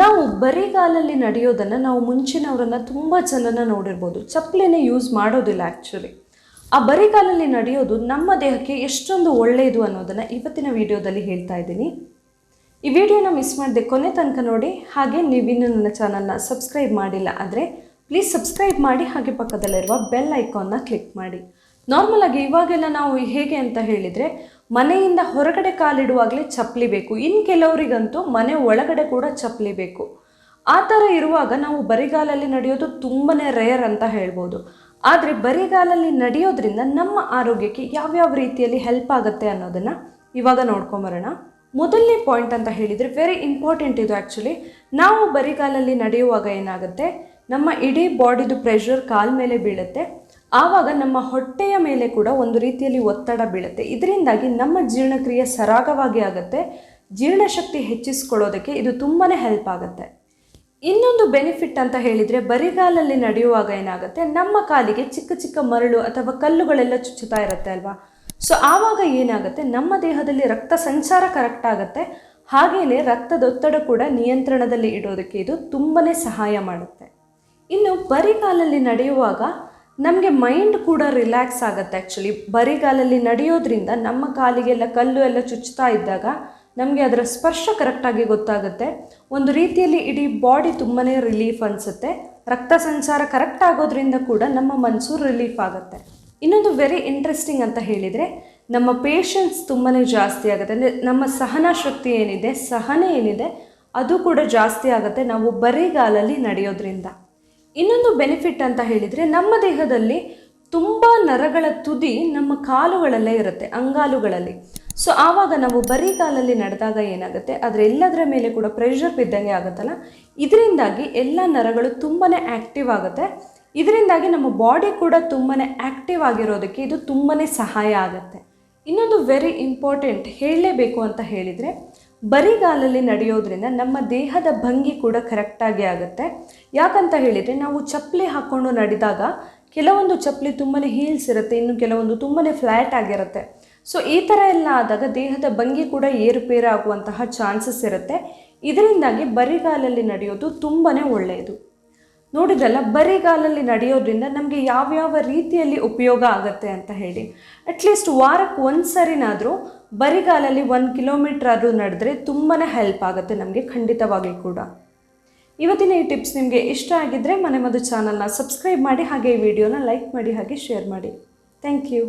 ನಾವು ಬರಿಗಾಲಲ್ಲಿ ನಡೆಯೋದನ್ನು ನಾವು ಮುಂಚಿನವರನ್ನು ತುಂಬ ಜನನ ನೋಡಿರ್ಬೋದು. ಚಪ್ಪಲಿನೇ ಯೂಸ್ ಮಾಡೋದಿಲ್ಲ ಆ್ಯಕ್ಚುಲಿ ಆ ಬರಿಗಾಲಲ್ಲಿ ನಡೆಯೋದು ನಮ್ಮ ದೇಹಕ್ಕೆ ಎಷ್ಟೊಂದು ಒಳ್ಳೆಯದು ಅನ್ನೋದನ್ನು ಇವತ್ತಿನ ವಿಡಿಯೋದಲ್ಲಿ ಹೇಳ್ತಾ ಇದ್ದೀನಿ. ಈ ವಿಡಿಯೋನ ಮಿಸ್ ಮಾಡಿದೆ ಕೊನೆ ತನಕ ನೋಡಿ, ಹಾಗೆ ನೀವಿನ್ನೂ ನನ್ನ ಚಾನಲ್ನ ಸಬ್ಸ್ಕ್ರೈಬ್ ಮಾಡಿಲ್ಲ ಆದರೆ ಪ್ಲೀಸ್ ಸಬ್ಸ್ಕ್ರೈಬ್ ಮಾಡಿ, ಹಾಗೆ ಪಕ್ಕದಲ್ಲಿರುವ ಬೆಲ್ ಐಕಾನ್ನ ಕ್ಲಿಕ್ ಮಾಡಿ. ನಾರ್ಮಲ್ ಆಗಿ ಇವಾಗೆಲ್ಲ ನಾವು ಹೇಗೆ ಅಂತ ಹೇಳಿದರೆ, ಮನೆಯಿಂದ ಹೊರಗಡೆ ಕಾಲಿಡುವಾಗಲೇ ಚಪ್ಪಲಿ ಬೇಕು. ಇನ್ನು ಕೆಲವರಿಗಂತೂ ಮನೆ ಒಳಗಡೆ ಕೂಡ ಚಪ್ಪಲಿ ಬೇಕು. ಆ ಥರ ಇರುವಾಗ ನಾವು ಬರಿಗಾಲಲ್ಲಿ ನಡೆಯೋದು ತುಂಬಾ ರೇರ್ ಅಂತ ಹೇಳ್ಬೋದು. ಆದರೆ ಬರಿಗಾಲಲ್ಲಿ ನಡೆಯೋದ್ರಿಂದ ನಮ್ಮ ಆರೋಗ್ಯಕ್ಕೆ ಯಾವ್ಯಾವ ರೀತಿಯಲ್ಲಿ ಹೆಲ್ಪ್ ಆಗುತ್ತೆ ಅನ್ನೋದನ್ನು ಇವಾಗ ನೋಡ್ಕೊಂಬರೋಣ. ಮೊದಲನೇ ಪಾಯಿಂಟ್ ಅಂತ ಹೇಳಿದರೆ ವೆರಿ ಇಂಪಾರ್ಟೆಂಟ್ ಇದು ಆ್ಯಕ್ಚುಲಿ ನಾವು ಬರಿಗಾಲಲ್ಲಿ ನಡೆಯುವಾಗ ಏನಾಗುತ್ತೆ, ನಮ್ಮ ಇಡೀ ಬಾಡಿದು ಪ್ರೆಷರ್ ಕಾಲ ಮೇಲೆ ಬೀಳುತ್ತೆ. ಆವಾಗ ನಮ್ಮ ಹೊಟ್ಟೆಯ ಮೇಲೆ ಕೂಡ ಒಂದು ರೀತಿಯಲ್ಲಿ ಒತ್ತಡ ಬೀಳುತ್ತೆ. ಇದರಿಂದಾಗಿ ನಮ್ಮ ಜೀರ್ಣಕ್ರಿಯೆ ಸರಾಗವಾಗಿ ಆಗುತ್ತೆ. ಜೀರ್ಣಶಕ್ತಿ ಹೆಚ್ಚಿಸ್ಕೊಳ್ಳೋದಕ್ಕೆ ಇದು ತುಂಬಾ ಹೆಲ್ಪ್ ಆಗುತ್ತೆ. ಇನ್ನೊಂದು ಬೆನಿಫಿಟ್ ಅಂತ ಹೇಳಿದರೆ ಬರಿಗಾಲಲ್ಲಿ ನಡೆಯುವಾಗ ಏನಾಗುತ್ತೆ? ನಮ್ಮ ಕಾಲಿಗೆ ಚಿಕ್ಕ ಚಿಕ್ಕ ಮರಳು ಅಥವಾ ಕಲ್ಲುಗಳೆಲ್ಲ ಚುಚ್ಚುತ್ತಾ ಇರುತ್ತೆ ಅಲ್ವಾ? ಸೊ ಆವಾಗ ಏನಾಗುತ್ತೆ? ನಮ್ಮ ದೇಹದಲ್ಲಿ ರಕ್ತ ಸಂಚಾರ ಕರೆಕ್ಟ್ ಆಗುತ್ತೆ. ಹಾಗೆಯೇ ರಕ್ತದೊತ್ತಡ ಕೂಡ ನಿಯಂತ್ರಣದಲ್ಲಿ ಇಡೋದಕ್ಕೆ ಇದು ತುಂಬಾ ಸಹಾಯ ಮಾಡುತ್ತೆ. ಇನ್ನು ಬರಿಗಾಲಲ್ಲಿ ನಡೆಯುವಾಗ ನಮಗೆ ಮೈಂಡ್ ಕೂಡ ರಿಲ್ಯಾಕ್ಸ್ ಆಗುತ್ತೆ ಆ್ಯಕ್ಚುಲಿ ಬರಿಗಾಲಲ್ಲಿ ನಡೆಯೋದ್ರಿಂದ ನಮ್ಮ ಕಾಲಿಗೆಲ್ಲ ಕಲ್ಲು ಎಲ್ಲ ಚುಚ್ತಾ ಇದ್ದಾಗ ನಮಗೆ ಅದರ ಸ್ಪರ್ಶ ಕರೆಕ್ಟಾಗಿ ಗೊತ್ತಾಗುತ್ತೆ. ಒಂದು ರೀತಿಯಲ್ಲಿ ಇಡೀ ಬಾಡಿ ತುಂಬಾ ರಿಲೀಫ್ ಅನಿಸುತ್ತೆ. ರಕ್ತ ಸಂಚಾರ ಕರೆಕ್ಟ್ ಆಗೋದ್ರಿಂದ ಕೂಡ ನಮ್ಮ ಮನಸ್ಸು ರಿಲೀಫ್ ಆಗುತ್ತೆ. ಇನ್ನೊಂದು ವೆರಿ ಇಂಟ್ರೆಸ್ಟಿಂಗ್ ಅಂತ ಹೇಳಿದರೆ, ನಮ್ಮ ಪೇಷನ್ಸ್ ತುಂಬಾ ಜಾಸ್ತಿ ಆಗುತ್ತೆ. ಅಂದರೆ ನಮ್ಮ ಸಹನಾ ಶಕ್ತಿ ಏನಿದೆ, ಸಹನೆ ಏನಿದೆ, ಅದು ಕೂಡ ಜಾಸ್ತಿ ಆಗುತ್ತೆ ನಾವು ಬರಿಗಾಲಲ್ಲಿ ನಡೆಯೋದ್ರಿಂದ. ಇನ್ನೊಂದು ಬೆನಿಫಿಟ್ ಅಂತ ಹೇಳಿದರೆ ನಮ್ಮ ದೇಹದಲ್ಲಿ ತುಂಬ ನರಗಳ ತುದಿ ನಮ್ಮ ಕಾಲುಗಳಲ್ಲೇ ಇರುತ್ತೆ, ಅಂಗಾಲುಗಳಲ್ಲಿ. ಸೊ ಆವಾಗ ನಾವು ಬರೀ ಕಾಲಲ್ಲಿ ನಡೆದಾಗ ಏನಾಗುತ್ತೆ? ಅದರ ಎಲ್ಲದರ ಮೇಲೆ ಕೂಡ ಪ್ರೆಷರ್ ಬಿದ್ದಂಗೆ ಆಗುತ್ತಲ್ಲ? ಇದರಿಂದಾಗಿ ಎಲ್ಲ ನರಗಳು ತುಂಬಾ ಆ್ಯಕ್ಟಿವ್ ಆಗುತ್ತೆ. ಇದರಿಂದಾಗಿ ನಮ್ಮ ಬಾಡಿ ಕೂಡ ತುಂಬಾ ಆ್ಯಕ್ಟಿವ್ ಆಗಿರೋದಕ್ಕೆ ಇದು ತುಂಬಾ ಸಹಾಯ ಆಗುತ್ತೆ. ಇನ್ನೊಂದು ವೆರಿ ಇಂಪಾರ್ಟೆಂಟ್ ಹೇಳಲೇಬೇಕು ಅಂತ ಹೇಳಿದರೆ ಬರಿಗಾಲಲ್ಲಿ ನಡೆಯೋದ್ರಿಂದ ನಮ್ಮ ದೇಹದ ಭಂಗಿ ಕೂಡ ಕರೆಕ್ಟಾಗಿ ಆಗುತ್ತೆ. ಯಾಕಂತ ಹೇಳಿದರೆ ನಾವು ಚಪ್ಪಲಿ ಹಾಕ್ಕೊಂಡು ನಡೆದಾಗ ಕೆಲವೊಂದು ಚಪ್ಪಲಿ ತುಂಬಾ ಹೀಲ್ಸ್ ಇರುತ್ತೆ, ಇನ್ನು ಕೆಲವೊಂದು ತುಂಬಾ ಫ್ಲ್ಯಾಟ್ ಆಗಿರುತ್ತೆ. ಸೊ ಈ ಥರ ಎಲ್ಲ ಆದಾಗ ದೇಹದ ಭಂಗಿ ಕೂಡ ಏರುಪೇರು ಆಗುವಂತಹ ಚಾನ್ಸಸ್ ಇರುತ್ತೆ. ಇದರಿಂದಾಗಿ ಬರಿಗಾಲಲ್ಲಿ ನಡೆಯೋದು ತುಂಬಾ ಒಳ್ಳೆಯದು. ನೋಡಿದ್ರಲ್ಲ, ಬರಿಗಾಲಲ್ಲಿ ನಡೆಯೋದ್ರಿಂದ ನಮಗೆ ಯಾವ್ಯಾವ ರೀತಿಯಲ್ಲಿ ಉಪಯೋಗ ಆಗುತ್ತೆ ಅಂತ ಹೇಳಿ. ಅಟ್ಲೀಸ್ಟ್ ವಾರಕ್ಕೆ ಒಂದು ಸರಿನಾದರೂ ಬರಿಗಾಲಲ್ಲಿ ಒಂದು ಕಿಲೋಮೀಟ್ರ್ ಆದರೂ ನಡೆದ್ರೆ ತುಂಬಾ ಹೆಲ್ಪ್ ಆಗುತ್ತೆ ನಮಗೆ ಖಂಡಿತವಾಗಿ ಕೂಡ. ಇವತ್ತಿನ ಈ ಟಿಪ್ಸ್ ನಿಮಗೆ ಇಷ್ಟ ಆಗಿದ್ದರೆ ಮನೆ ಮದ್ದು ಚಾನಲ್ನ ಸಬ್ಸ್ಕ್ರೈಬ್ ಮಾಡಿ, ಹಾಗೆ ಈ ವಿಡಿಯೋನ ಲೈಕ್ ಮಾಡಿ, ಹಾಗೆ ಶೇರ್ ಮಾಡಿ. Thank you